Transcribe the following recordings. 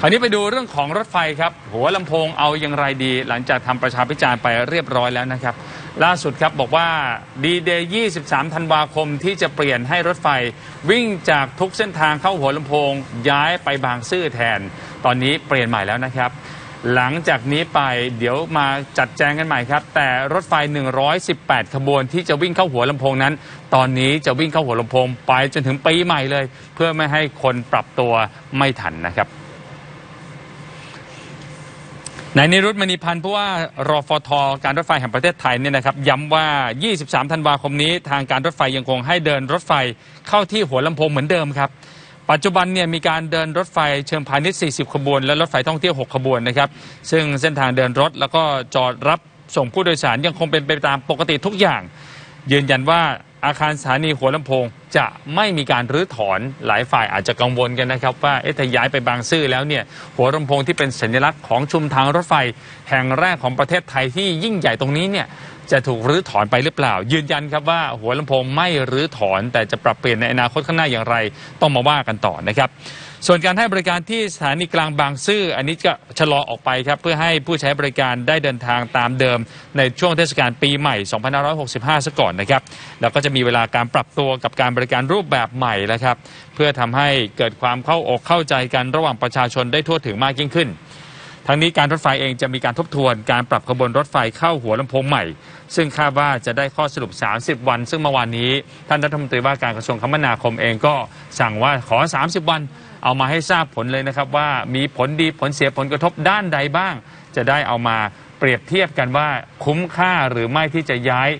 คราวนี้ไปดูเรื่องของรถไฟครับ หัวลำโพงเอาอย่างไรดี หลังจากทำประชาพิจารณ์ไปเรียบร้อยแล้วนะครับ ล่าสุดครับบอกว่าดีเดย์23 ธันวาคมที่จะเปลี่ยนให้รถไฟ วิ่งจากทุกเส้นทางเข้าหัวลำโพง ย้ายไปบางซื่อแทน ตอนนี้เปลี่ยนใหม่แล้วนะครับ หลังจากนี้ไปเดี๋ยวมาจัดแจงกันใหม่ครับ แต่รถไฟ 118 ขบวนที่จะวิ่งเข้าหัวลำโพงนั้น ตอนนี้จะวิ่งเข้าหัวลำโพงไปจนถึงปีใหม่เลย เพื่อไม่ให้คนปรับตัวไม่ทันนะครับ นายนิรุตมณีพันธ์ผู้ว่ารอฟทการรถไฟแห่งประเทศไทยเนี่ยนะครับย้ำว่า 23 ธันวาคมนี้ ทางการรถไฟยังคงให้เดินรถไฟเข้าที่หัวลำโพงเหมือนเดิมครับ ปัจจุบันเนี่ยมีการเดินรถไฟเชิงพาณิชย์ 40 ขบวน และรถไฟท่องเที่ยว 6 ขบวนนะครับ ซึ่งเส้นทางเดินรถแล้วก็จอดรับส่งผู้โดยสารยังคงเป็นไปตามปกติทุกอย่าง ยืนยันว่าอาคารสถานีหัวลำโพงจะไม่มีการรื้อถอนหลายฝ่ายอาจจะกังวลกันนะครับ ว่าเอ๊ะถ้าย้ายไปบางซื่อแล้วเนี่ยหัวลำโพงที่เป็นสัญลักษณ์ของชุมทางรถไฟ แห่งแรกของประเทศไทยที่ยิ่งใหญ่ตรงนี้เนี่ยจะถูกรื้อถอนไปหรือเปล่า ยืนยันครับว่าหัวลำโพงไม่รื้อถอน แต่จะปรับเปลี่ยนในอนาคตข้างหน้าอย่างไร ต้องมาว่ากันต่อนะครับ ส่วนการให้บริการที่สถานีกลางบางซื่ออันนี้ก็ชะลอออกไปครับ เพื่อให้ผู้ใช้บริการได้เดินทางตามเดิม ในช่วงเทศกาลปีใหม่ 2565 ซะก่อนนะครับแล้วก็จะมีเวลาการปรับตัวกับการบริการรูปแบบใหม่แล้วครับ เพื่อทำให้เกิดความเข้าอกเข้าใจกันระหว่างประชาชนได้ทั่วถึงมากยิ่งขึ้น ทั้งนี้การรถไฟเองจะมีการทบทวนการปรับขบวนรถไฟเข้าหัวลำโพงใหม่ ซึ่งคาดว่าจะได้ข้อสรุป 30 วัน ซึ่งเมื่อวานนี้ ท่านรัฐมนตรีว่าการกระทรวงคมนาคมเองก็สั่งว่าขอ 30 วัน เอามาให้ทราบผลเลยนะครับว่ามีผลดีผลเสียผลกระทบด้านใดบ้าง จะได้เอามาเปรียบเทียบกันว่าคุ้มค่าหรือไม่ที่จะย้าย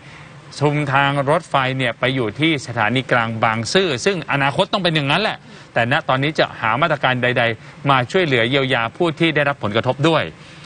ชุมทางรถไฟเนี่ยไปอยู่ที่สถานีกลางบางซื่อ ซึ่งอนาคตต้องเป็นอย่างนั้นแหละ แต่ณตอนนี้จะหามาตรการใด ๆ มาช่วยเหลือเยียวยาผู้ที่ได้รับผลกระทบด้วย